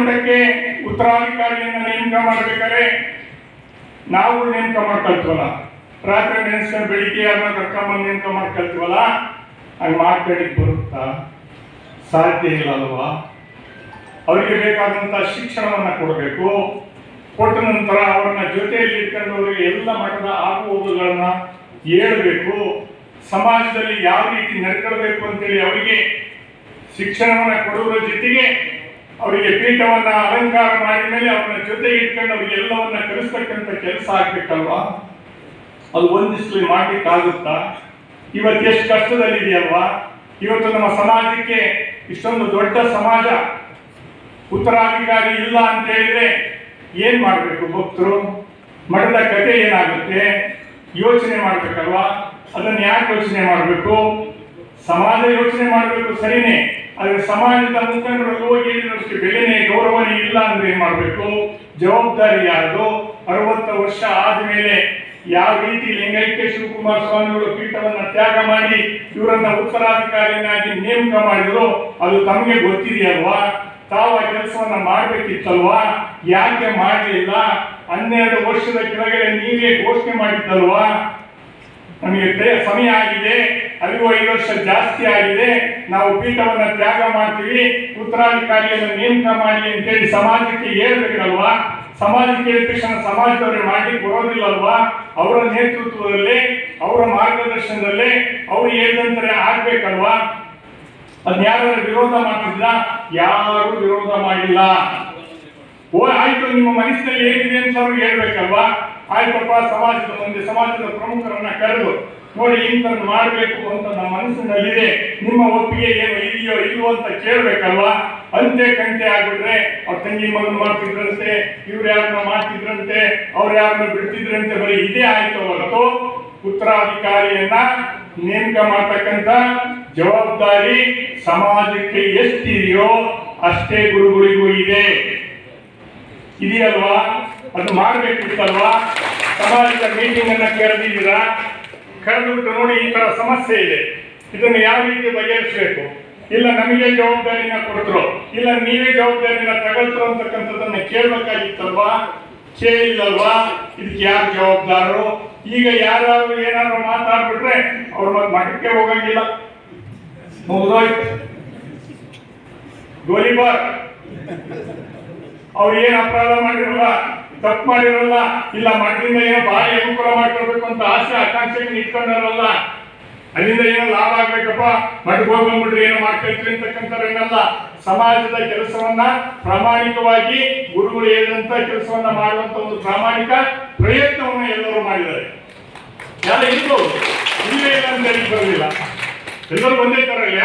ಮಟ್ಟಕ್ಕೆ ಉತ್ತರಾಧಿಕಾರಿಯನ್ನ ನೇಮಕ ಮಾಡಬೇಕಾದ್ರೆ ನಾವು ನೇಮಕ ಮಾಡ್ಕೊಳ್ತೀವಲ್ಲ. ರಾತ್ರಿ ನೆನೆಸ್ಕೊಂಡು ಬೆಳಿಗ್ಗೆ ಯಾರನ್ನ ಕರ್ಕೊಂಬಂದು ನೇಮಕ ಮಾಡ್ಕೊಳ್ತೀವಲ್ಲ, ಹಂಗೆ ಮಾಡ್ಕೊಳ್ಳಿಕ್ಕೆ ಬರುತ್ತಾ? ಸಾಧ್ಯ ಇಲ್ಲ ಅಲ್ವಾ? ಅವರಿಗೆ ಬೇಕಾದಂಥ ಶಿಕ್ಷಣವನ್ನ ಕೊಡಬೇಕು. ಕೊಟ್ಟ ನಂತರ ಅವರನ್ನ ಜೊತೆಯಲ್ಲಿ ಇಟ್ಕೊಂಡು ಅವರಿಗೆ ಎಲ್ಲ ಮಟ್ಟದ ಆಗು ಹೋಗುಗಳನ್ನ ಹೇಳ್ಬೇಕು. ಸಮಾಜದಲ್ಲಿ ಯಾವ ರೀತಿ ನಡ್ಕೊಳ್ಬೇಕು ಅಂತೇಳಿ ಅವರಿಗೆ ಶಿಕ್ಷಣವನ್ನ ಕೊಡುವುದರ ಜೊತೆಗೆ ಅವರಿಗೆ ಪೀಠವನ್ನ ಅಲಂಕಾರ ಮಾಡಿದ ಮೇಲೆ ಅವ್ರನ್ನ ಜೊತೆ ಇಟ್ಕೊಂಡು ಅವರಿಗೆ ಎಲ್ಲವನ್ನ ಕೆಲಸ ಆಗ್ಬೇಕಲ್ವಾ? ಅದು ಒಂದಿಸ್ಲಿ ಮಾಡ್ಲಿಕ್ಕಾಗುತ್ತಾ? ಇವತ್ತು ಎಷ್ಟು ಕಷ್ಟದಲ್ಲಿದೆಯಲ್ವಾ ಇವತ್ತು ನಮ್ಮ ಸಮಾಜಕ್ಕೆ ಇಷ್ಟೊಂದು ದೊಡ್ಡ ಸಮಾಜ ಉತ್ತರಾಧಿಕಾರಿ ಇಲ್ಲ ಅಂತ ಹೇಳಿದ್ರೆ ಏನ್ ಮಾಡಬೇಕು ಭಕ್ತರು? ಮಠದ ಕತೆ ಏನಾಗುತ್ತೆ? ಯೋಚನೆ ಮಾಡ್ಬೇಕಲ್ವಾ? ಅದನ್ನ ಯಾಕೆ ಯೋಚನೆ ಮಾಡಬೇಕು? ಸಮಾಜ ಯೋಚನೆ ಮಾಡಬೇಕು ಸರಿನೇ. ಆದ್ರೆ ಸಮಾಜದ ಮುಖಂಡರು ಹೋಗಿ ಬೆಲೆನೇ ಗೌರವನೇ ಇಲ್ಲ ಅಂದ್ರೆ ಏನ್ ಮಾಡಬೇಕು? ಜವಾಬ್ದಾರಿ ಯಾರ್ದು? ಅರವತ್ತು ವರ್ಷ ಆದ್ಮೇಲೆ ಯಾವ ರೀತಿ ಲಿಂಗೈಕ್ಯ ಶಿವಕುಮಾರ ಸ್ವಾಮಿಗಳು ಪೀಠವನ್ನ ತ್ಯಾಗ ಮಾಡಿ ಇವರನ್ನ ಉತ್ತರಾಧಿಕಾರಿಯನ್ನಾಗಿ ನೇಮಕ ಮಾಡಿದ್ರು, ಅದು ತಮಗೆ ಗೊತ್ತಿದೆಯಲ್ವಾ? ತಾವು ಕೆಲಸವನ್ನ ಮಾಡ್ಬೇಕಿತ್ತಲ್ವಾ? ಯಾಕೆ ಮಾಡಲಿಲ್ಲ ಹನ್ನೆರಡು ವರ್ಷದ ಕೆಳಗಡೆ ನೀವೇ ಘೋಷಣೆ ಮಾಡಿದ್ದಲ್ವಾ? ನಮಗೆ ಸಮಯ ಆಗಿದೆ. ಅಲ್ಲಿಗೂ ಐದು ವರ್ಷ ಜಾಸ್ತಿ ಆಗಿದೆ. ನಾವು ಪೀಠವನ್ನ ತ್ಯಾಗ ಮಾಡ್ತೀವಿ. ಉತ್ತರಾಧಿಕಾರಿಯನ್ನು ನೇಮಕ ಮಾಡಿ ಅಂತೇಳಿ ಸಮಾಜಕ್ಕೆ ಹೇಳ್ಬೇಕಲ್ವಾ? ಸಮಾಜಕ್ಕೆ ಹೇಳಿದ ತಕ್ಷಣ ಸಮಾಜದವರೇ ಮಾಡ್ಲಿಕ್ಕೆ ಬರೋದಿಲ್ಲಲ್ವಾ? ಅವರ ನೇತೃತ್ವದಲ್ಲಿ, ಅವರ ಮಾರ್ಗದರ್ಶನದಲ್ಲಿ ಅವ್ರು ಹೇಳಿದಂತಾರೆ ಆಗ್ಬೇಕಲ್ವಾ? ಅದ್ಯಾರ ಯಾರು ವಿರೋಧ ಮಾಡ್ತಿದ್ರ ಯಾರು ವಿರೋಧ ಮಾಡಿಲ್ಲ. ಓ, ಆಯ್ತು, ನಿಮ್ಮ ಮನಸ್ಸಿನಲ್ಲಿ ಏನಿದೆ ಅಂತ ಅವ್ರಿಗೆ ಹೇಳ್ಬೇಕಲ್ವಾ? ಆಯ್ತಪ್ಪ, ಸಮಾಜದ ಮುಂದೆ, ಸಮಾಜದ ಪ್ರಮುಖರನ್ನ ಕರೆದು ನೋಡಿ ಇಂಥದ್ದು ಮಾಡಬೇಕು ಅಂತ ನಮ್ಮ ಮನಸ್ಸಿನಲ್ಲಿದೆ. ನಿಮ್ಮ ಒಪ್ಪಿಗೆ ಏನು ಇದೆಯೋ ಇಲ್ವೋ ಅಂತ ಕೇಳಬೇಕಲ್ವಾ? ಅಂತೆ ಕಂತೆ ಆಗ್ಬಿಟ್ರೆ ಅವ್ರ ತಂಗಿ ಮಗನ್ ಮಾಡ್ತಿದ್ರಂತೆ, ಇವ್ರು ಯಾರನ್ನ ಮಾಡ್ತಿದ್ರಂತೆ, ಅವ್ರು ಯಾರನ್ನ ಬಿಡ್ತಿದ್ರಂತೆ, ಬರೀ ಇದೇ ಆಯ್ತು ಹೊರತು ಉತ್ತರಾಧಿಕಾರಿಯನ್ನ ನೇಮಕ ಮಾಡ್ತಕ್ಕಂಥ ಜವಾಬ್ದಾರಿ ಸಮಾಜಕ್ಕೆ ಎಷ್ಟಿದೆಯೋ ಅಷ್ಟೇ ಗುರುಗಳಿಗೂ ಇದೆ. ಇದೆಯಲ್ವಾ? ಅದು ಮಾಡಬೇಕಿತ್ತಲ್ವಾ? ಸಮಾಜದ ಮೀಟಿಂಗ್ ಅನ್ನ ಕರೆದಿದ್ದೀರಾ ಕರೆದುಬಿಟ್ಟು ನೋಡಿ, ಈ ತರ ಸಮಸ್ಯೆ ಇದೆ. ಇದನ್ನು ಯಾವ ರೀತಿ ಬಗೆಹರಿಸಬೇಕು? ಇಲ್ಲ ನಮಗೆ ಜವಾಬ್ದಾರಿನ ಕೊಡ್ತರು? ಇಲ್ಲ ನೀವೇ ಜವಾಬ್ದಾರಿನ ತಗೊಳ್ತರು ಅಂತಕ್ಕಂಥದ್ದನ್ನ ಕೇಳಬೇಕಾಗಿತ್ತಲ್ವಾ? ಕೇಳಿಲ್ಲಲ್ವಾ? ಇದಕ್ಕೆ ಯಾರು ಜವಾಬ್ದಾರರು? ಈಗ ಯಾರು ಏನಾದ್ರು ಮಾತಾಡ್ಬಿಟ್ರೆ ಅವ್ರ ಮತ್ತೆ ಮಠಕ್ಕೆ ಹೋಗಂಗಿಲ್ಲ. ಮುಗಿದೋಯ್ತು. ಗೋಲಿಬಾರ್. ಅವ್ರು ಏನು ಅಪರಾಧ ಮಾಡಿರಲ್ಲ? ತಪ್ಪು ಮಾಡಿರಲ್ಲ, ಇಲ್ಲ ಮಕ್ಕಳಿಂದ ಏನೋ ಭಾರಿ ಅನುಕೂಲ ಮಾಡ್ಕೊಳ್ಬೇಕು ಅಂತ ಆಸೆ ಆಕಾಂಕ್ಷೆಗೆ ಇಟ್ಕೊಂಡಿರಲ್ಲ. ಅಲ್ಲಿಂದ ಏನೋ ಲಾಭ ಆಗ್ಬೇಕಪ್ಪ, ಮಠಕ್ಕೆ ಹೋಗಿ ಏನು ಏನೋ ಮಾಡ್ಕೊಳ್ತೀವಿ ಅಂತಕ್ಕಂಥವ್ರೇನಲ್ಲ ಸಮಾಜದ ಕೆಲಸವನ್ನ ಪ್ರಾಮಾಣಿಕವಾಗಿ ಗುರುಗಳು ಹೇಳಿದಂತ ಕೆಲಸವನ್ನ ಮಾಡುವಂತ ಒಂದು ಪ್ರಾಮಾಣಿಕ ಪ್ರಯತ್ನವನ್ನು ಎಲ್ಲರೂ ಮಾಡಿದ್ದಾರೆ. ಯಾರು ಇರ್ಬೋದು, ಇಲ್ಲೇ ಇಲ್ಲ ಅಂತ ಹೇಳಿ ಬರಲಿಲ್ಲ. ಎಲ್ಲರೂ ಒಂದೇ ತರ ಇಲ್ಲ